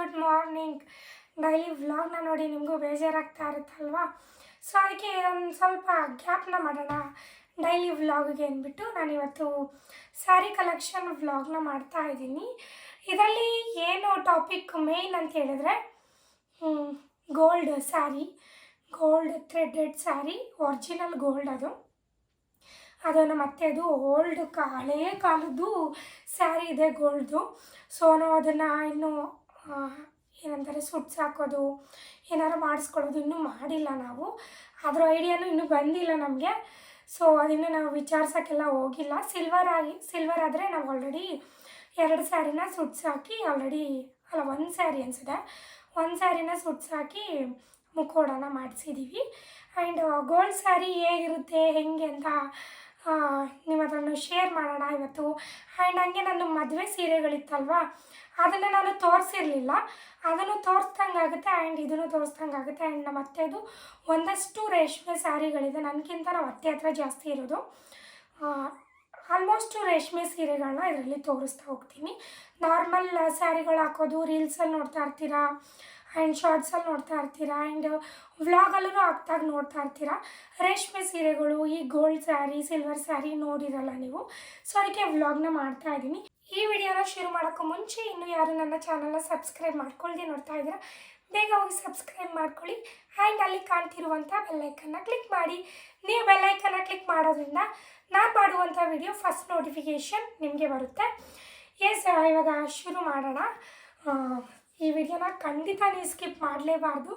Good morning. Daily ವ್ಲಾಗ್ನ ನೋಡಿ ನಿಮಗೂ ಬೇಜಾರಾಗ್ತಾ ಇರುತ್ತಲ್ವಾ? ಸೊ ಅದಕ್ಕೆ ಒಂದು ಸ್ವಲ್ಪ ಗ್ಯಾಪ್ನ ಮಾಡೋಣ. ಡೈಲಿ ವ್ಲಾಗ್ಗೆ ಅಂದ್ಬಿಟ್ಟು ನಾನಿವತ್ತು ಸ್ಯಾರಿ ಕಲೆಕ್ಷನ್ ವ್ಲಾಗ್ನ ಮಾಡ್ತಾ ಇದ್ದೀನಿ. ಇದರಲ್ಲಿ ಏನು ಟಾಪಿಕ್ ಮೇಯ್ನ್ ಅಂತ ಹೇಳಿದ್ರೆ gold sari. Gold threaded sari, original gold ಅದು. ಅದು ನಮ್ಮ ಅತ್ತೆದು ಓಲ್ಡ್ ಕಾ ಹಳೆಯ ಕಾಲದ್ದು ಸ್ಯಾರಿ ಇದೆ ಗೋಲ್ಡ್ದು. ಸೊ ನಾವು ಅದನ್ನು ಇನ್ನೂ ಏನಂತಾರೆ ಸುಟ್ಸ್ ಹಾಕೋದು ಏನಾರು ಮಾಡಿಸ್ಕೊಳ್ಳೋದು ಇನ್ನೂ ಮಾಡಿಲ್ಲ ನಾವು. ಅದರ ಐಡಿಯಾನು ಇನ್ನೂ ಬಂದಿಲ್ಲ ನಮಗೆ. ಸೊ ಅದನ್ನು ನಾವು ವಿಚಾರ್ಸೋಕ್ಕೆಲ್ಲ ಹೋಗಿಲ್ಲ. ಸಿಲ್ವರ್ ಆಗಿ ಸಿಲ್ವರ್ ಆದರೆ ನಾವು ಆಲ್ರೆಡಿ ಎರಡು ಸ್ಯಾರಿನ ಸುಟ್ಸ್ ಹಾಕಿ ಆಲ್ರೆಡಿ ಅಲ್ಲ, ಒಂದು ಸ್ಯಾರಿ ಅನಿಸಿದೆ ಒಂದು ಸ್ಯಾರಿನ ಸುಟ್ಸ್ ಹಾಕಿ ಮುಖೋಡನ ಮಾಡಿಸಿದ್ದೀವಿ ಆ್ಯಂಡ್ ಗೋಲ್ಡ್ ಸ್ಯಾರಿ ಹೇಗಿರುತ್ತೆ, ಹೆಂಗೆ ಅಂತ ಆ, ಅದನ್ನು ಶೇರ್ ಮಾಡೋಣ ಇವತ್ತು. ಆ್ಯಂಡ್ ಹಂಗೆ ನನ್ನ ಮದುವೆ ಸೀರೆಗಳಿತ್ತಲ್ವ? ಅದನ್ನು ನಾನು ತೋರಿಸಿರಲಿಲ್ಲ. ಅದನ್ನು ತೋರಿಸ್ದಂಗೆ ಆಗುತ್ತೆ ಆ್ಯಂಡ್ ಇದನ್ನು ತೋರಿಸ್ದಂಗೆ ಆಗುತ್ತೆ. ಆ್ಯಂಡ್ ನಮ್ಮ ಅತ್ತೆದು ಒಂದಷ್ಟು ರೇಷ್ಮೆ ಸ್ಯಾರಿಗಳಿದೆ. ನನಗಿಂತ ನಮ್ಮ ಅತ್ತೆ ಹತ್ರ ಜಾಸ್ತಿ ಇರೋದು. ಆಲ್ಮೋಸ್ಟ್ ರೇಷ್ಮೆ ಸೀರೆಗಳನ್ನ ಇದರಲ್ಲಿ ತೋರಿಸ್ತಾ ಹೋಗ್ತೀನಿ. ನಾರ್ಮಲ್ ಸ್ಯಾರಿಗಳು ಹಾಕೋದು ರೀಲ್ಸಲ್ಲಿ ನೋಡ್ತಾ ಇರ್ತೀರಾ? ಆ್ಯಂಡ್ ಶಾರ್ಟ್ಸಲ್ಲಿ ನೋಡ್ತಾ ಇರ್ತೀರ? ಆ್ಯಂಡ್ ವ್ಲಾಗಲ್ಲೂ ಆಗ್ತಾಗ ನೋಡ್ತಾ ಇರ್ತೀರ? ರೇಷ್ಮೆ ಸೀರೆಗಳು, ಈ ಗೋಲ್ಡ್ ಸ್ಯಾರಿ ಸಿಲ್ವರ್ ಸ್ಯಾರಿ ನೋಡಿರಲ್ಲ ನೀವು? ಸೊ ಅದಕ್ಕೆ ವ್ಲಾಗ್ನ ಮಾಡ್ತಾ ಇದ್ದೀನಿ ಈ ವಿಡಿಯೋನ ಶುರು ಮಾಡೋಕ್ಕೂ ಮುಂಚೆ ಇನ್ನೂ ಯಾರು ನನ್ನ ಚಾನಲ್ನ ಸಬ್ಸ್ಕ್ರೈಬ್ ಮಾಡ್ಕೊಳ್ದೆ ನೋಡ್ತಾ ಇದ್ದೀರಾ, ಬೇಗ ಹೋಗಿ ಸಬ್ಸ್ಕ್ರೈಬ್ ಮಾಡ್ಕೊಳ್ಳಿ. ಆ್ಯಂಡ್ ಅಲ್ಲಿ ಕಾಣ್ತಿರುವಂಥ ಬೆಲ್ಲೈಕನ್ನ ಕ್ಲಿಕ್ ಮಾಡಿ. ನೀವು ಬೆಲ್ಲೈಕನ್ನ ಕ್ಲಿಕ್ ಮಾಡೋದ್ರಿಂದ ನಾನು ಮಾಡುವಂಥ ವಿಡಿಯೋ ಫಸ್ಟ್ ನೋಟಿಫಿಕೇಷನ್ ನಿಮಗೆ ಬರುತ್ತೆ. ಎಸ್ ಇವಾಗ ಶುರು ಮಾಡೋಣ. ಈ ವಿಡಿಯೋನ ಖಂಡಿತ ನೀವು ಸ್ಕಿಪ್ ಮಾಡಲೇಬಾರ್ದು.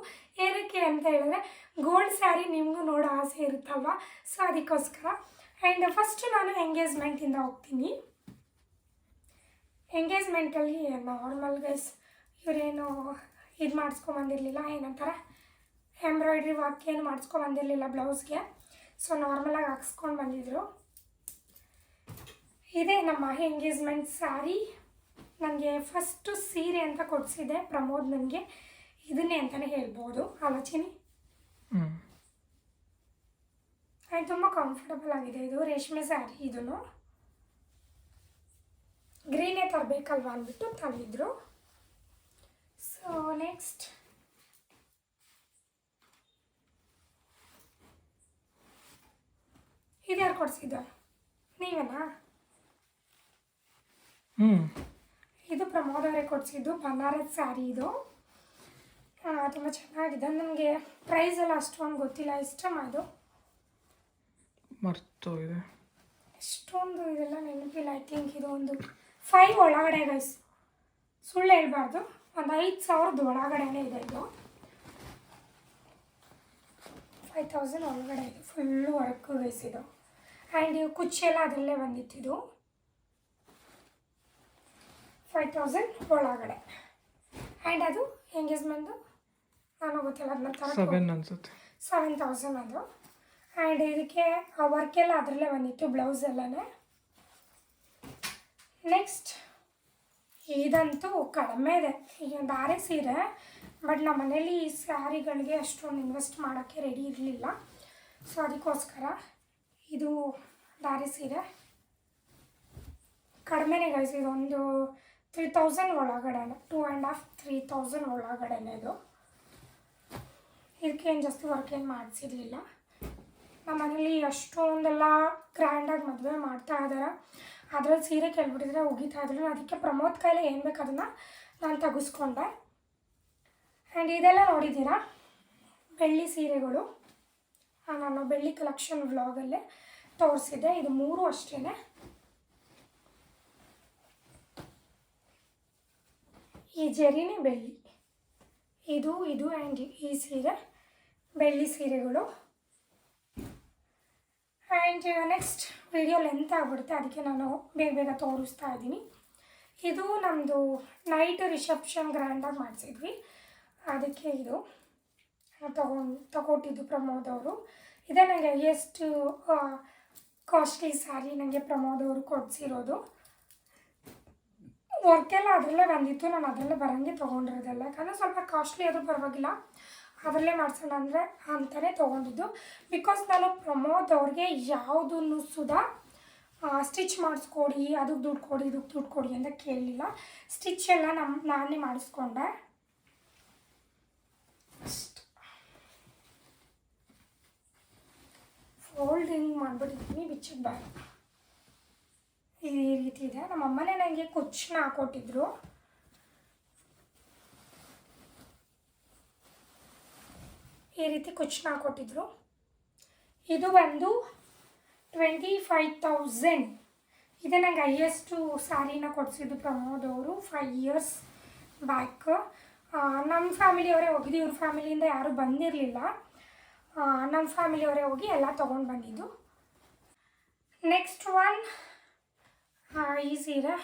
ಏನಕ್ಕೆ ಅಂತ ಹೇಳಿದ್ರೆ ಗೋಲ್ಡ್ ಸ್ಯಾರಿ ನಿಮಗೂ ನೋಡೋ ಆಸೆ ಇರುತ್ತಲ್ವ? ಸೊ ಅದಕ್ಕೋಸ್ಕರ. ಆ್ಯಂಡ್ ಫಸ್ಟು ನಾನು ಎಂಗೇಜ್ಮೆಂಟಿಂದ ಹೋಗ್ತೀನಿ. ಎಂಗೇಜ್ಮೆಂಟಲ್ಲಿ ನಾರ್ಮಲ್ ಗೈಸ್ ಇವರೇನು ಇದು ಮಾಡಿಸ್ಕೊಂಬಂದಿರಲಿಲ್ಲ ಏನಂತಾರೆ? ಎಂಬ್ರಾಯ್ಡ್ರಿ ವರ್ಕ್ ಏನು ಮಾಡಿಸ್ಕೊಂಬಂದಿರಲಿಲ್ಲ ಬ್ಲೌಸ್ಗೆ. ಸೊ ನಾರ್ಮಲಾಗಿ ಹಾಕ್ಸ್ಕೊಂಡು ಬಂದಿದ್ರು. ಇದೇ ನಮ್ಮ ಎಂಗೇಜ್ಮೆಂಟ್ ಸ್ಯಾರಿ ನನಗೆ ಫಸ್ಟು ಸೀರೆ ಅಂತ ಕೊಡಿಸಿದೆ ಪ್ರಮೋದ್ ನನಗೆ. ಇದನ್ನೇ ಅಂತಲೇ ಹೇಳ್ಬೋದು. ಆಲೋಚನೆ? ಆಯ್ತು ಆ್ಯಂಡ್ ತುಂಬ ಕಂಫರ್ಟಬಲ್ ಆಗಿದೆ ಇದು. ರೇಷ್ಮೆ ಸ್ಯಾರಿ ಇದನ್ನು ಗ್ರೀನೇ ತರಬೇಕಲ್ವ ಅಂದ್ಬಿಟ್ಟು ತಂದಿದ್ರು ಸೊ ನೆಕ್ಸ್ಟ್ ಇದ್ಯಾರು ಕೊಡಿಸಿದ್ದು? ನೀವೇನಾ? ಹ್ಞೂ ಇದು ಪ್ರಮೋದ್ ಅವರೇ ಕೊಡಿಸಿದ್ದು ಬನಾರಸ್ ಸ್ಯಾರಿ ಇದು. ತುಂಬ ಚೆನ್ನಾಗಿದೆ. ನನಗೆ ಪ್ರೈಸ್ ಎಲ್ಲ ಅಷ್ಟೊಂದು ಗೊತ್ತಿಲ್ಲ. ಇಷ್ಟಮ್ಮ ಇದು? ಮರ್ತೋಗಿದೆ. ಎಷ್ಟೊಂದು ಇದೆಲ್ಲ ನೆನಪಿಲ್ಲ. ಐ ಥಿಂಕ್ ಇದು ಒಂದು ಫೈವ್ ಒಳಗಡೆ ಗೈಸ್ ಸುಳ್ಳು ಹೇಳ್ಬಾರ್ದು. ಒಂದು ಐದು ಸಾವಿರದ ಒಳಗಡೆನೇ ಇದೆ ಇದು. ಫೈವ್ ತೌಸಂಡ್ ಒಳಗಡೆ ಇದೆ. ಫುಲ್ಲು ವರ್ಕ್ ಗೈಸ್ ಇದು. ಆ್ಯಂಡ್ ಇವು ಕುಚ್ಚೆಲ್ಲ ಅದರಲ್ಲೇ ಬಂದಿತ್ತಿದು ಫೈವ್ ತೌಸಂಡ್ ಒಳಗಡೆ. ಆ್ಯಂಡ್ ಅದು ಎಂಗೇಜ್ಮೆಂಟು ನಾನು ಗೊತ್ತಿಲ್ಲ ಅದನ್ನ ಸೆವೆನ್ ಅನ್ಸುತ್ತೆ. ಸೆವೆನ್ ತೌಸಂಡ್ ಅದು. ಆ್ಯಂಡ್ ಇದಕ್ಕೆ ವರ್ಕೆಲ್ಲ ಅದರಲ್ಲೇ ಬಂದಿತ್ತು ಬ್ಲೌಸ್ ಎಲ್ಲನೇ. ನೆಕ್ಸ್ಟ್ ಇದಂತೂ ಕಡಿಮೆ ಇದೆ. ಈಗ ದಾರೆ ಸೀರೆ ಬಟ್ ನಮ್ಮ ಮನೇಲಿ ಈ ಸ್ಯಾರಿಗಳಿಗೆ ಅಷ್ಟೊಂದು ಇನ್ವೆಸ್ಟ್ ಮಾಡೋಕ್ಕೆ ರೆಡಿ ಇರಲಿಲ್ಲ. ಸೊ ಅದಕ್ಕೋಸ್ಕರ ಇದು ದಾರಿ ಸೀರೆ. ಕಡಿಮೆನೇ ಗೈಸ್ ಇದೊಂದು ತ್ರೀ ತೌಸಂಡ್ ಒಳಗಡೆನೆ two and half three thousand ಒಳಗಡೆನೆ ಇದು. ಇದಕ್ಕೆ ಏನು ಜಾಸ್ತಿ ವರ್ಕ್ ಏನು ಮಾಡಿಸಿರ್ಲಿಲ್ಲ. ನಮ್ಮ ಮನೇಲಿ ಎಷ್ಟೊಂದೆಲ್ಲ ಗ್ರ್ಯಾಂಡಾಗಿ ಮದುವೆ ಮಾಡ್ತಾ ಇದ್ದಾರೆ ಅದ್ರಲ್ಲಿ ಸೀರೆ ಕೇಳ್ಬಿಟ್ಟಿದ್ರೆ ಉಗಿತಾ ಇದ್ರು. ಅದಕ್ಕೆ ಪ್ರಮೋದ್ ಕಾಯಿಲೆ ಏನು ಬೇಕು ಅದನ್ನು ನಾನು ತೆಗೆಸ್ಕೊಂಡೆ. ಆ್ಯಂಡ್ ಇದೆಲ್ಲ ನೋಡಿದ್ದೀರಾ? ಬೆಳ್ಳಿ ಸೀರೆಗಳು. ನಾನು ಬೆಳ್ಳಿ ಕಲೆಕ್ಷನ್ ವ್ಲಾಗಲ್ಲೇ ತೋರಿಸಿದ್ದೆ. ಇದು ಮೂರು ಅಷ್ಟೇ ಈ ಜರಿನೇ ಬೆಳ್ಳಿ. ಇದು ಇದು ಆ್ಯಂಡ್ ಈ ಸೀರೆ, ಬೆಳ್ಳಿ ಸೀರೆಗಳು. ಆ್ಯಂಡ್ ನೆಕ್ಸ್ಟ್ ವಿಡಿಯೋ ಲೆಂತ್ ಆಗ್ಬಿಡುತ್ತೆ. ಅದಕ್ಕೆ ನಾನು ಬೇಗ ಬೇಗ ತೋರಿಸ್ತಾ ಇದ್ದೀನಿ. ಇದು ನಮ್ಮದು ನೈಟ್ ರಿಸೆಪ್ಷನ್ ಗ್ರ್ಯಾಂಡಾಗಿ ಮಾಡಿಸಿದ್ವಿ. ಅದಕ್ಕೆ ಇದು ತಗೊಂಡು ತಗೊಟ್ಟಿದ್ದು ಪ್ರಮೋದ್ ಅವರು. ಇದೇ ನನಗೆ ಎಷ್ಟು ಕಾಸ್ಟ್ಲಿ ಸ್ಯಾರಿ ನನಗೆ ಪ್ರಮೋದ್ ಅವರು ಕೊಡಿಸಿರೋದು. ವರ್ಕೆಲ್ಲ ಅದರಲ್ಲೇ ಬಂದಿತ್ತು, ನಾನು ಅದರಲ್ಲೇ ಬರೋಂಗೆ ತೊಗೊಂಡಿರೋದೆಲ್ಲ. ಯಾಕಂದರೆ ಸ್ವಲ್ಪ ಕಾಸ್ಟ್ಲಿ ಅದು ಪರವಾಗಿಲ್ಲ. ಅದರಲ್ಲೇ ಮಾಡ್ಸೋಣ ಅಂದರೆ ಅಂತಲೇ ತೊಗೊಂಡಿದ್ದು. ಬಿಕಾಸ್ ನಾನು ಪ್ರಮೋದ್ ಅವ್ರಿಗೆ ಯಾವುದನ್ನು ಸುಧಾ ಸ್ಟಿಚ್ ಮಾಡಿಸ್ಕೊಡಿ ಅದಕ್ಕೆ ದುಡ್ಡು ಕೊಡಿ ಇದಕ್ಕೆ ದುಡ್ಡು ಕೊಡಿ ಅಂತ ಕೇಳಲಿಲ್ಲ ಸ್ಟಿಚ್ ಎಲ್ಲ ನಮ್ಮ ನಾನೇ ಮಾಡಿಸ್ಕೊಂಡೆ. ಫೋಲ್ಡಿಂಗ್ ಮಾಡಿಬಿಟ್ಟಿದ್ದೀನಿ ಬಿಚ್ಚಿಗೆ ಬೇಡ ಈ ರೀತಿ ಇದೆ. ನಮ್ಮ ಅಮ್ಮನೇ ನನಗೆ ಕುಚ್ಚನ್ನ ಹಾಕೊಟ್ಟಿದ್ರು. ಈ ರೀತಿ ಕುಚ್ಚನ್ನ ಹಾಕೊಟ್ಟಿದ್ರು. ಇದು ಬಂದು ಟ್ವೆಂಟಿ ಫೈವ್ ತೌಸಂಡ್ ಇದೆ ನಂಗೆ ಹೈಯೆಸ್ಟು ಸ್ಯಾರಿನ ಕೊಡಿಸಿದ್ದು ಪ್ರಮೋದ್ ಅವರು ಫೈವ್ ಇಯರ್ಸ್ ಬ್ಯಾಕ್ ನಮ್ಮ ಫ್ಯಾಮಿಲಿಯವರೇ ಹೋಗಿದ್ದು. ಇವ್ರ ಫ್ಯಾಮಿಲಿಯಿಂದ ಯಾರೂ ಬಂದಿರಲಿಲ್ಲ. ನಮ್ಮ ಫ್ಯಾಮಿಲಿಯವರೇ ಹೋಗಿ ಎಲ್ಲ ತೊಗೊಂಡು ಬಂದಿದ್ದು. ನೆಕ್ಸ್ಟ್ ಒನ್ ಈ ಸೀರೆ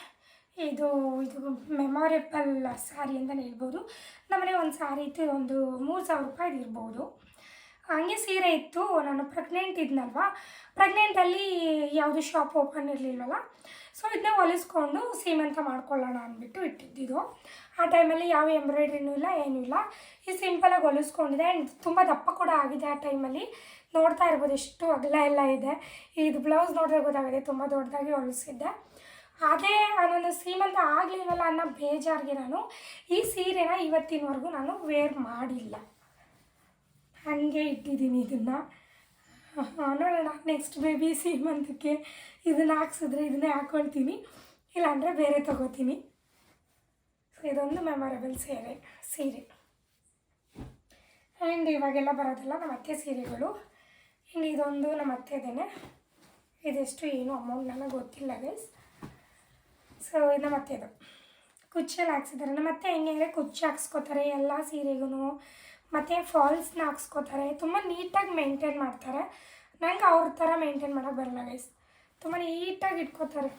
ಇದು ಇದು ಮೆಮೊರೇಬಲ್ ಸ್ಯಾರಿ ಅಂತಲೇ ಹೇಳ್ಬೋದು. ನಮ್ಮನೆ ಒಂದು ಸ್ಯಾರಿ ಇತ್ತು, ಒಂದು ಮೂರು ಸಾವಿರ ರೂಪಾಯಿ ಇರ್ಬೋದು. ಹಂಗೆ ಸೀರೆ ಇತ್ತು, ನಾನು ಪ್ರೆಗ್ನೆಂಟ್ ಇದ್ನಲ್ವ? ಪ್ರೆಗ್ನೆಂಟಲ್ಲಿ ಯಾವುದು ಶಾಪ್ ಓಪನ್ ಇರಲಿಲ್ವಲ್ಲ? ಸೊ ಇದನ್ನೇ ಹೊಲಿಸ್ಕೊಂಡು ಸೀಮಂತ ಮಾಡ್ಕೊಳ್ಳೋಣ ಅಂದ್ಬಿಟ್ಟು ಇಟ್ಟಿದ್ದಿದ್ದು ಆ ಟೈಮಲ್ಲಿ ಯಾವ ಎಂಬ್ರಾಯ್ಡ್ರಿನೂ ಇಲ್ಲ, ಏನೂ ಇಲ್ಲ. ಈ ಸಿಂಪಲಾಗಿ ಹೊಲಿಸ್ಕೊಂಡಿದೆ. ಆ್ಯಂಡ್ ತುಂಬ ದಪ್ಪ ಕೂಡ ಆಗಿದೆ ಆ ಟೈಮಲ್ಲಿ ನೋಡ್ತಾ ಇರ್ಬೋದು, ಎಷ್ಟು ಅಗಲ ಎಲ್ಲ ಇದೆ. ಇದು ಬ್ಲೌಸ್ ನೋಡಿದ್ರೆ ಗೊತ್ತಾಗಿದೆ ತುಂಬ ದೊಡ್ಡದಾಗಿ ಹೊಲಿಸಿದ್ದೆ. ಅದೇ ನನ್ನ ಶ್ರೀಮಂತ ಆಗಲಿಲ್ವಲ್ಲ ಅನ್ನೋ ಬೇಜಾರಿಗೆ ನಾನು ಈ ಸೀರೆನ ಇವತ್ತಿನವರೆಗೂ ನಾನು ವೇರ್ ಮಾಡಿಲ್ಲ. ಹಾಗೆ ಇಟ್ಟಿದ್ದೀನಿ ಇದನ್ನು. ನೋಡೋಣ ನೆಕ್ಸ್ಟ್ ಬೇಬಿ ಸೀಮಂತಕ್ಕೆ ಇದನ್ನು ಹಾಕ್ಸಿದ್ರೆ ಇದನ್ನೇ ಹಾಕ್ಕೊಳ್ತೀನಿ ಇಲ್ಲಾಂದರೆ ಬೇರೆ ತಗೋತೀನಿ. ಸೊ ಇದೊಂದು ಮೆಮೊರೇಬಲ್ ಸೀರೆ ಸೀರೆ. ಆ್ಯಂಡ್ ಇವಾಗೆಲ್ಲ ಬರೋದಿಲ್ಲ ನಮ್ಮ ಅತ್ತೆ ಸೀರೆಗಳು. ಆ್ಯಂಡ್ ಇದೊಂದು ನಮ್ಮ ಅತ್ತೆದೇನೆ. ಇದೆಷ್ಟು ಏನು ಅಮೌಂಟ್ ನನಗೆ ಗೊತ್ತಿಲ್ಲ ಗೈಸ್ ಸೊ ಇದು ಮತ್ತೆ ಇದು ಕುಚ್ಚಲ್ಲಿ ಹಾಕ್ಸಿದ್ದಾರೆ ಮತ್ತೆ ಹೆಂಗೆ ಕುಚ್ಚು ಹಾಕ್ಸ್ಕೋತಾರೆ, ಎಲ್ಲ ಸೀರೆಗೂ ಮತ್ತು ಫಾಲ್ಸ್ನ ಹಾಕ್ಸ್ಕೋತಾರೆ. ತುಂಬ ನೀಟಾಗಿ ಮೇಂಟೈನ್ ಮಾಡ್ತಾರೆ. ನಂಗೆ ಅವ್ರ ಥರ ಮೇಂಟೈನ್ ಮಾಡೋಕ್ಕೆ ಬರಲ್ಲ ಗೈಸ್ ತುಂಬ ನೀಟಾಗಿ ಇಟ್ಕೋತಾರೆ.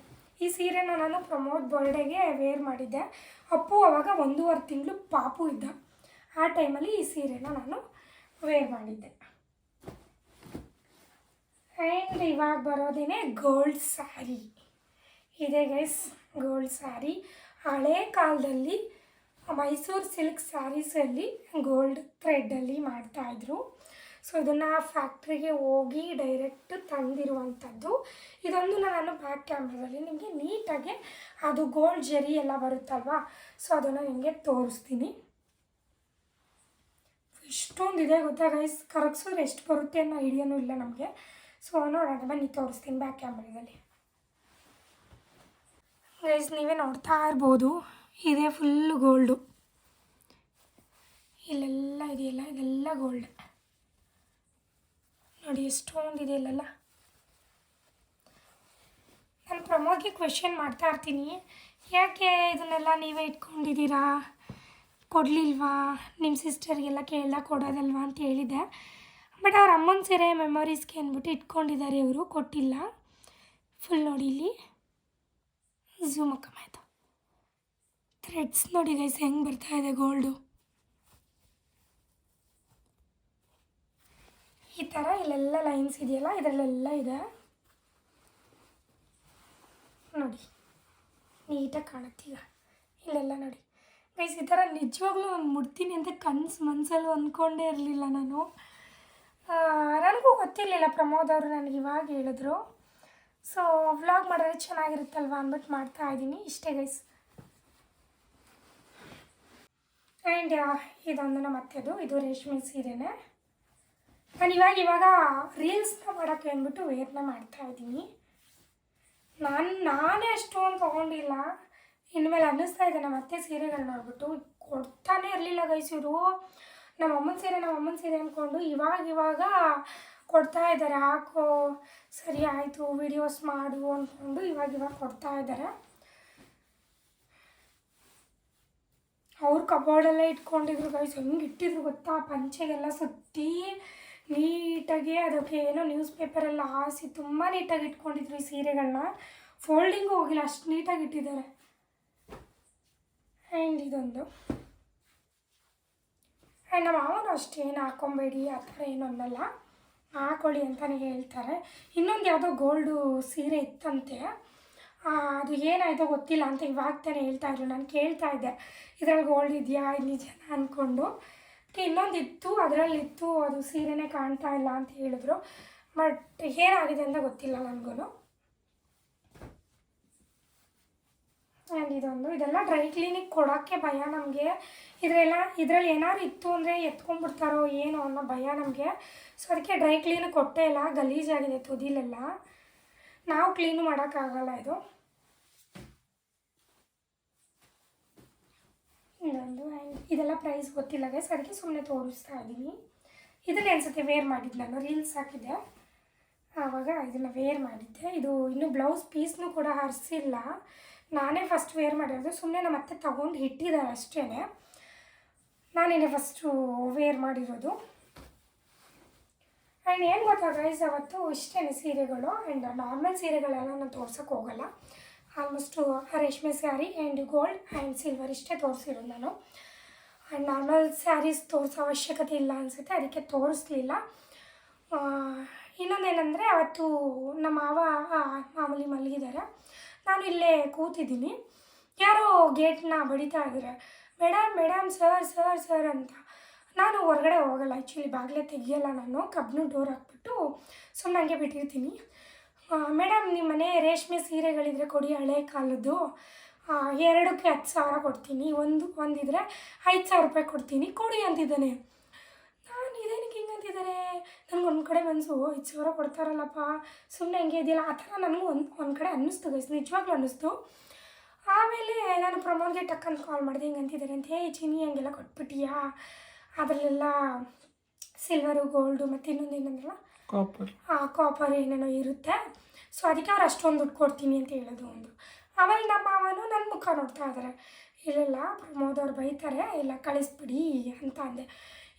ಈ ಸೀರೆನ ನಾನು ಪ್ರಮೋದ್ ಬರ್ಡೇಗೆ ವೇರ್ ಮಾಡಿದ್ದೆ. ಅಪ್ಪು ಅವಾಗ ಒಂದೂವರೆ ತಿಂಗಳು ಪಾಪು ಇದ್ದ. ಆ ಟೈಮಲ್ಲಿ ಈ ಸೀರೆನ ನಾನು ವೇರ್ ಮಾಡಿದ್ದೆ. ಆ್ಯಂಡ್ ಇವಾಗ ಬರೋದೇನೆ ಗೋಲ್ಡ್ ಸ್ಯಾರಿ ಇದೆ ಗೈಸ್ ಗೋಲ್ಡ್ ಸ್ಯಾರಿ. ಹಳೆ ಕಾಲದಲ್ಲಿ ಮೈಸೂರು ಸಿಲ್ಕ್ ಸ್ಯಾರೀಸಲ್ಲಿ ಗೋಲ್ಡ್ ಥ್ರೆಡ್ಡಲ್ಲಿ ಮಾಡ್ತಾಯಿದ್ರು ಸೊ ಇದನ್ನು ಫ್ಯಾಕ್ಟ್ರಿಗೆ ಹೋಗಿ ಡೈರೆಕ್ಟ್ ತಂದಿರುವಂಥದ್ದು. ಇದೊಂದು ನಾನು ಬ್ಯಾಕ್ ಕ್ಯಾಮ್ರಾದಲ್ಲಿ ನಿಮಗೆ ನೀಟಾಗಿ ಅದು ಗೋಲ್ಡ್ ಜರಿ ಎಲ್ಲ ಬರುತ್ತಲ್ವಾ? ಸೊ ಅದನ್ನು ನಿಮಗೆ ತೋರಿಸ್ತೀನಿ. ಇಷ್ಟೊಂದಿದೆ ಗೊತ್ತಾ ಗೈಸ್ ಕರಗ್ಸಿದ್ರೆ ಎಷ್ಟು ಬರುತ್ತೆ ಅನ್ನೋ ಐಡಿಯಾನೂ ಇಲ್ಲ ನಮಗೆ. ಸೊ ನೋಡೋಣ, ಬನ್ನಿ ತೋರಿಸ್ತೀನಿ ಬ್ಯಾಕ್ ಕ್ಯಾಮ್ರಾದಲ್ಲಿ ಗೈಸ್ ನೀವೇ ನೋಡ್ತಾ ಇರ್ಬೋದು. ಇದೇ ಫುಲ್ಲು ಗೋಲ್ಡು ಇಲ್ಲೆಲ್ಲ ಇದೆಯಲ್ಲ? ಇದೆಲ್ಲ ಗೋಲ್ಡ್ ನೋಡಿ ಎಷ್ಟೊಂದಿದೆ ಇಲ್ಲೆಲ್ಲ ನಾನು ಪ್ರಮೋದ್ಗೆ ಕ್ವೆಶನ್ ಮಾಡ್ತಾ ಇರ್ತೀನಿ. ಯಾಕೆ ಇದನ್ನೆಲ್ಲ ನೀವೇ ಇಟ್ಕೊಂಡಿದ್ದೀರಾ? ಕೊಡಲಿಲ್ವಾ? ನಿಮ್ಮ ಸಿಸ್ಟರ್ಗೆಲ್ಲ ಕೇಳ ಕೊಡೋದಲ್ವಾ ಅಂತ ಹೇಳಿದ್ದೆ. ಬಟ್ ಅವ್ರ ಅಮ್ಮನ ಸೀರೆ ಮೆಮೊರೀಸ್ಗೆ ಅಂದ್ಬಿಟ್ಟು ಇಟ್ಕೊಂಡಿದ್ದಾರೆ ಇವರು, ಕೊಟ್ಟಿಲ್ಲ. ಫುಲ್ ನೋಡಿ ಇಲ್ಲಿ. ಝೂಮ್ ಆಯ್ತು ಥ್ರೆಡ್ಸ್ ನೋಡಿ ಗೈಸ್ ಹೆಂಗೆ ಬರ್ತಾ ಇದೆ ಗೋಲ್ಡು ಈ ಥರ ಇಲ್ಲೆಲ್ಲ ಲೈನ್ಸ್ ಇದೆಯಲ್ಲ, ಇದರಲ್ಲೆಲ್ಲ ಇದೆ. ನೋಡಿ, ನೀಟಾಗಿ ಕಾಣುತ್ತೀಗ ಇಲ್ಲೆಲ್ಲ ನೋಡಿ. ಗೈಸ್ ಈ ಥರ ನಿಜವಾಗ್ಲೂ ನಾನು ಮುಡ್ತೀನಿ ಅಂತ ಕನ್ಸು ಮನಸ್ಸಲ್ಲೂ ಅಂದ್ಕೊಂಡೇ ಇರಲಿಲ್ಲ ನಾನು. ನನಗೂ ಗೊತ್ತಿರಲಿಲ್ಲ ಪ್ರಮೋದ್ ಅವರು ನನಗೆ ಇವಾಗ ಹೇಳಿದ್ರು. ಸೊ ವ್ಲಾಗ್ ಮಾಡಿದ್ರೆ ಚೆನ್ನಾಗಿರುತ್ತಲ್ವ ಅಂದ್ಬಿಟ್ಟು ಮಾಡ್ತಾ ಇದ್ದೀನಿ. ಇಷ್ಟೇ ಗೈಸ್ ಆ್ಯಂಡ್ ಇದೊಂದು ನಮ್ಮ ಅತ್ತೆದು. ಇದು ರೇಷ್ಮೆ ಸೀರೆನೇ. ನಾನು ಇವಾಗ ಇವಾಗ ರೀಲ್ಸ್ನ ಮಾಡೋಕ್ಕೆ ಅಂದ್ಬಿಟ್ಟು ವೇರ್ನ ಮಾಡ್ತಾ ಇದ್ದೀನಿ. ನಾನು, ನಾನೇ ಅಷ್ಟೊಂದು ತೊಗೊಂಡಿಲ್ಲ. ಇನ್ಮೇಲೆ ಅನ್ನಿಸ್ತಾ ಇದೆ ನಮ್ಮ ಅತ್ತೆ ಸೀರೆಗಳು ನೋಡ್ಬಿಟ್ಟು. ಕೊಡ್ತಾನೆ ಇರಲಿಲ್ಲ ಗೈಸ್ ಇವರು. ನಮ್ಮ ಅಮ್ಮನ ಸೀರೆ ನಮ್ಮ ಅಮ್ಮನ ಸೀರೆ ಅಂದ್ಕೊಂಡು ಇವಾಗ ಇವಾಗ ಕೊಡ್ತಾ ಇದ್ದಾರೆ. ಹಾಕೋ, ಸರಿ ಆಯಿತು ವಿಡಿಯೋಸ್ ಮಾಡು ಅಂದ್ಕೊಂಡು ಇವಾಗ ಇವಾಗ ಕೊಡ್ತಾ ಇದ್ದಾರೆ. ಅವ್ರು ಕಬೋರ್ಡೆಲ್ಲ ಇಟ್ಕೊಂಡಿದ್ರು ಗೈಸ್ ಹೆಂಗೆ ಇಟ್ಟಿದ್ರು ಗೊತ್ತಾ? ಪಂಚೆಗೆಲ್ಲ ಸುತ್ತಿ ನೀಟಾಗಿ ಅದಕ್ಕೆ ಏನೋ ನ್ಯೂಸ್ ಪೇಪರೆಲ್ಲ ಹಾಸಿ ತುಂಬ ನೀಟಾಗಿ ಇಟ್ಕೊಂಡಿದ್ರು ಈ ಸೀರೆಗಳನ್ನ ಫೋಲ್ಡಿಂಗು ಹೋಗಿಲ್ಲ, ಅಷ್ಟು ನೀಟಾಗಿ ಇಟ್ಟಿದ್ದಾರೆ. ಆ್ಯಂಡ್ ಇದೊಂದು. ಆ್ಯಂಡ್ ನಮ್ಮ ಮಾವನು ಅಷ್ಟೇನು ಹಾಕೊಬೇಡಿ, ಆ ಥರ ಏನು ಹಾಕೊಳ್ಳಿ ಅಂತಲೇ ಹೇಳ್ತಾರೆ. ಇನ್ನೊಂದು ಯಾವುದೋ ಗೋಲ್ಡು ಸೀರೆ ಇತ್ತಂತೆ. ಅದು ಏನಾಯಿತೋ ಗೊತ್ತಿಲ್ಲ ಅಂತ ಇವಾಗ ತಾನೇ ಹೇಳ್ತಾ ಇದ್ರು. ನಾನು ಕೇಳ್ತಾ ಇದ್ದೆ. ಇದ್ರಲ್ಲಿ ಗೋಲ್ಡ್ ಇದೆಯಾ? ಇಲ್ಲಿ ಜನ ಅಂದ್ಕೊಂಡು ಇನ್ನೊಂದು ಇತ್ತು. ಅದರಲ್ಲಿತ್ತು ಅದು ಸೀರೆನೇ ಕಾಣ್ತಾ ಇಲ್ಲ ಅಂತ ಹೇಳಿದ್ರು. ಬಟ್ ಏನಾಗಿದೆ ಅಂತ ಗೊತ್ತಿಲ್ಲ ನನಗೂ ಆ್ಯಂಡ್ ಇದೊಂದು. ಇದೆಲ್ಲ ಡ್ರೈ ಕ್ಲೀನಿಗೆ ಕೊಡೋಕ್ಕೆ ಭಯ ನಮಗೆ. ಇದರೆಲ್ಲ, ಇದರಲ್ಲಿ ಏನಾದ್ರು ಇತ್ತು ಅಂದರೆ ಎತ್ಕೊಂಡ್ಬಿಡ್ತಾರೋ ಏನೋ ಅನ್ನೋ ಭಯ ನಮಗೆ. ಸೊ ಅದಕ್ಕೆ ಡ್ರೈ ಕ್ಲೀನ್ ಕೊಟ್ಟೇ ಇಲ್ಲ ಗಲೀಜಾಗಿದೆ ತುದಿಲೆಲ್ಲ. ನಾವು ಕ್ಲೀನು ಮಾಡೋಕ್ಕಾಗಲ್ಲ ಇದು. ಇನ್ನೊಂದು ಇದೆಲ್ಲ ಪ್ರೈಸ್ ಗೊತ್ತಿಲ್ಲ ಗೈಸ್ ಅದಕ್ಕೆ ಸುಮ್ಮನೆ ತೋರಿಸ್ತಾ ಇದ್ದೀನಿ. ಇದನ್ನೇ ಅನ್ಸುತ್ತೆ ವೇರ್ ಮಾಡಿದ್ದು ನಾನು? ರೀಲ್ಸ್ ಹಾಕಿದ್ದೆ. ಆವಾಗ ಇದನ್ನು ವೇರ್ ಮಾಡಿದ್ದೆ. ಇದು ಇನ್ನೂ ಬ್ಲೌಸ್ ಪೀಸ್ನು ಕೂಡ ಹರಿಸಿಲ್ಲ. ನಾನೇ ಫಸ್ಟ್ ವೇರ್ ಮಾಡಿರೋದು. ಸುಮ್ಮನೆ ನಮ್ಮ ಅತ್ತೆ ತಗೊಂಡು ಇಟ್ಟಿದ್ದಾರೆ ಅಷ್ಟೇ ನಾನೇನೆ ಫಸ್ಟು ವೇರ್ ಮಾಡಿರೋದು. ಆ್ಯಂಡ್ ಏನು ಗೊತ್ತಾ ಗೈಸ್ ಅವತ್ತು ಇಷ್ಟೇ ಸೀರೆಗಳು ಆ್ಯಂಡ್ ನಾರ್ಮಲ್ ಸೀರೆಗಳೆಲ್ಲ ನಾನು ತೋರ್ಸೋಕ್ಕೆ ಹೋಗಲ್ಲ. ಆಲ್ಮೋಸ್ಟು ರೇಷ್ಮೆ sari and gold and silver ಇಷ್ಟೇ ತೋರಿಸಿರೋದು ನಾನು. ಆ್ಯಂಡ್ ನಾರ್ಮಲ್ ಸ್ಯಾರೀಸ್ ತೋರಿಸೋ ಅವಶ್ಯಕತೆ ಇಲ್ಲ ಅನಿಸುತ್ತೆ, ಅದಕ್ಕೆ ತೋರಿಸ್ಲಿಲ್ಲ. ಇನ್ನೊಂದೇನೆಂದರೆ ಅವತ್ತು ನಮ್ಮ ಮಾವ ಮಾಮೂಲಿ ಮಲಗಿದ್ದಾರೆ ನಾನು ಇಲ್ಲೇ ಕೂತಿದ್ದೀನಿ. ಯಾರೋ ಗೇಟ್ನ ಬಡಿತಾ ಇದ್ದಾರೆ madam madam sir sir sir ಅಂತ. ನಾನು ಹೊರಗಡೆ ಹೋಗಲ್ಲ ಆ್ಯಕ್ಚುಲಿ ಬಾಗಿಲೇ ತೆಗಿಯಲ್ಲ ನಾನು ಕಬ್ಬನ್ನು ಡೋರ್ ಹಾಕ್ಬಿಟ್ಟು ಸುಮ್ಮನೆ ಬಿಟ್ಟಿರ್ತೀನಿ. ಮೇಡಮ್ ನಿಮ್ಮ ಮನೆ ರೇಷ್ಮೆ ಸೀರೆಗಳಿದ್ರೆ ಕೊಡಿ ಹಳೆ ಕಾಲದ್ದು. ಎರಡಕ್ಕೆ ಹತ್ತು ಸಾವಿರ ಕೊಡ್ತೀನಿ, ಒಂದು, ಒಂದಿದ್ರೆ ಐದು ಸಾವಿರ ರೂಪಾಯಿ ಕೊಡ್ತೀನಿ, ಕೊಡಿ ಅಂತಿದ್ದಾನೆ. ನಾನು ಇದೇನಕ್ಕೆ ಹಿಂಗೆ ಅಂತಿದ್ದಾರೆ ನನಗೆ ಒಂದು ಕಡೆ ಮನಸ್ಸು ಐದು ಸಾವಿರ ಕೊಡ್ತಾರಲ್ಲಪ್ಪ ಸುಮ್ಮನೆ ಹಂಗೆ ಇದೆಯಲ್ಲ, ಆ ಥರ ನನಗೂ ಒಂದು ಒಂದು ಕಡೆ ಅನ್ನಿಸ್ತು ಗೈಸ್ ನಿಜವಾಗ್ಲೂ ಅನ್ನಿಸ್ತು. ಆಮೇಲೆ ನಾನು ಪ್ರಮೋದ್ಗೆ ಟಕ್ಕಂತ ಕಾಲ್ ಮಾಡಿದೆ, ಹಿಂಗೆ ಅಂತಿದ್ದಾರೆ ಅಂತ ಹೇ ಚಿನಿ ಹಂಗೆಲ್ಲ ಕೊಟ್ಬಿಟ್ಟಿಯಾ? ಅದರಲ್ಲೆಲ್ಲ ಸಿಲ್ವರು ಗೋಲ್ಡು ಮತ್ತು ಇನ್ನೊಂದು ಏನಂದ್ರಲ್ಲ? ಕಾಪರ್ ಆ ಕಾಪರ್ ಏನೇನೋ ಇರುತ್ತೆ. ಸೊ ಅದಕ್ಕೆ ಅವ್ರು ಅಷ್ಟೊಂದು ದುಡ್ಡು ಕೊಡ್ತೀನಿ ಅಂತ ಹೇಳೋದು ಒಂದು. ಆಮೇಲೆ ನಮ್ಮ ಮಾವನು ನನ್ನ ಮುಖ ನೋಡ್ತಾ ಇದ್ದಾರೆ ಇಲ್ಲೆಲ್ಲ ಪ್ರಮೋದ್ ಅವ್ರು ಬೈತಾರೆ ಇಲ್ಲ ಕಳಿಸ್ಬಿಡಿ ಅಂತ ಅಂದೆ.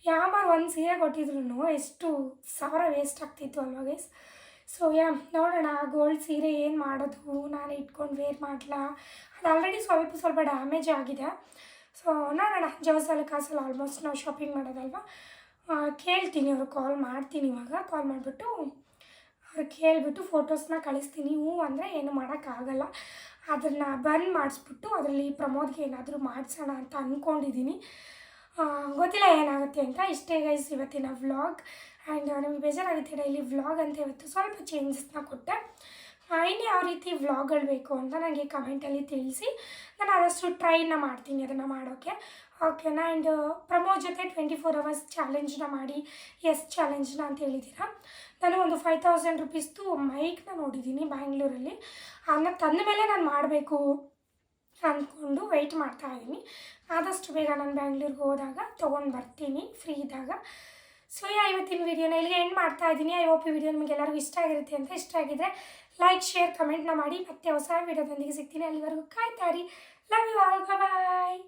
ಯಾವಾಗ ಒಂದು ಸೀರೆ ಕೊಟ್ಟಿದ್ರು ಎಷ್ಟು ಸಾವಿರ ವೇಸ್ಟ್ ಆಗ್ತಿತ್ತು ಅಲ್ವಾ ಗೈಸ್ ಸೊ ಯಾ ನೋಡೋಣ ಗೋಲ್ಡ್ ಸೀರೆ ಏನು ಮಾಡೋದು? ನಾನು ಇಟ್ಕೊಂಡು ವೇರ್ ಮಾಡಲ? ಅದು ಆಲ್ರೆಡಿ ಸ್ವಲ್ಪ ಸ್ವಲ್ಪ ಡ್ಯಾಮೇಜ್ ಆಗಿದೆ. ಸೊ ನೋಡೋಣ ಜವಸಲ ಕಾಸಲ್ಲಿ ಆಲ್ಮೋಸ್ಟ್ ನಾವು ಶಾಪಿಂಗ್ ಮಾಡೋದಲ್ವಾ? ಕೇಳ್ತೀನಿ, ಅವ್ರು ಕಾಲ್ ಮಾಡ್ತೀನಿ ಇವಾಗ. ಕಾಲ್ ಮಾಡಿಬಿಟ್ಟು, ಅವ್ರು ಕೇಳಿಬಿಟ್ಟು ಫೋಟೋಸ್ನ ಕಳಿಸ್ತೀನಿ. ಹ್ಞೂ ಅಂದರೆ ಏನು ಮಾಡೋಕ್ಕಾಗಲ್ಲ ಅದನ್ನು ಬಂದ್ ಮಾಡಿಸ್ಬಿಟ್ಟು ಅದರಲ್ಲಿ ಪ್ರಮೋದ್ಗೆ ಏನಾದರೂ ಮಾಡಿಸೋಣ ಅಂತ ಅಂದ್ಕೊಂಡಿದ್ದೀನಿ ಗೊತ್ತಿಲ್ಲ ಏನಾಗುತ್ತೆ ಅಂತ. ಇಷ್ಟೇ ಗೈಸ್ ಇವತ್ತಿನ ವ್ಲಾಗ್ ಆ್ಯಂಡ್ ನಮಗೆ ಬೇಜಾರಾಗುತ್ತೆ ಡೈಲಿ ವ್ಲಾಗ್ ಅಂತ ಇವತ್ತು ಸ್ವಲ್ಪ ಚೇಂಜಸ್ನ ಕೊಟ್ಟೆ. ಇನ್ನು ಯಾವ ರೀತಿ ವ್ಲಾಗ್ಗಳು ಬೇಕು ಅಂತ ನನಗೆ ಕಮೆಂಟಲ್ಲಿ ತಿಳಿಸಿ. ನಾನು ಆದಷ್ಟು ಟ್ರೈನ ಮಾಡ್ತೀನಿ ಅದನ್ನು ಮಾಡೋಕ್ಕೆ ಓಕೆನಾ? ಆ್ಯಂಡ್ ಪ್ರಮೋದ್ ಜೊತೆ ಟ್ವೆಂಟಿ ಫೋರ್ ಅವರ್ಸ್ ಚಾಲೆಂಜ್ನ ಮಾಡಿ. ಎಸ್ ಚಾಲೆಂಜ್ನ ಅಂತ ಹೇಳಿದ್ದೀರಾ? ನಾನು ಒಂದು ಫೈವ್ ತೌಸಂಡ್ ರುಪೀಸ್ದು ಮೈಕ್ನ ನೋಡಿದ್ದೀನಿ ಬ್ಯಾಂಗ್ಳೂರಲ್ಲಿ. ಅದನ್ನ ತಂದ ಮೇಲೆ ನಾನು ಮಾಡಬೇಕು ಅಂದ್ಕೊಂಡು ವೆಯ್ಟ್ ಮಾಡ್ತಾ ಇದ್ದೀನಿ. ಆದಷ್ಟು ಬೇಗ ನಾನು ಬ್ಯಾಂಗ್ಳೂರ್ಗೆ ಹೋದಾಗ ತೊಗೊಂಡು ಬರ್ತೀನಿ ಫ್ರೀ ಇದ್ದಾಗ. ಸೊ ಯಾ ಇವತ್ತಿನ ವಿಡಿಯೋನ ಇಲ್ಲಿಗೆ ಎಂಡ್ ಮಾಡ್ತಾ ಇದ್ದೀನಿ. ಐ ಹೋಪ್ ಈ ವಿಡಿಯೋ ನಿಮಗೆಲ್ಲರಿಗೂ ಇಷ್ಟ ಆಗಿರುತ್ತೆ ಅಂತ ಇಷ್ಟ ಆಗಿದ್ರೆ ಲೈಕ್ ಶೇರ್ ಕಮೆಂಟ್ನ ಮಾಡಿ ಮತ್ತೆ ಹೊಸ ವಿಡಿಯೋದೊಂದಿಗೆ ಸಿಗ್ತೀನಿ. ಅಲ್ಲಿವರೆಗೂ ಕಾಯ್ತಾರಿ ಲವ್ ಯು ಆಲ್ ಬಾಯ್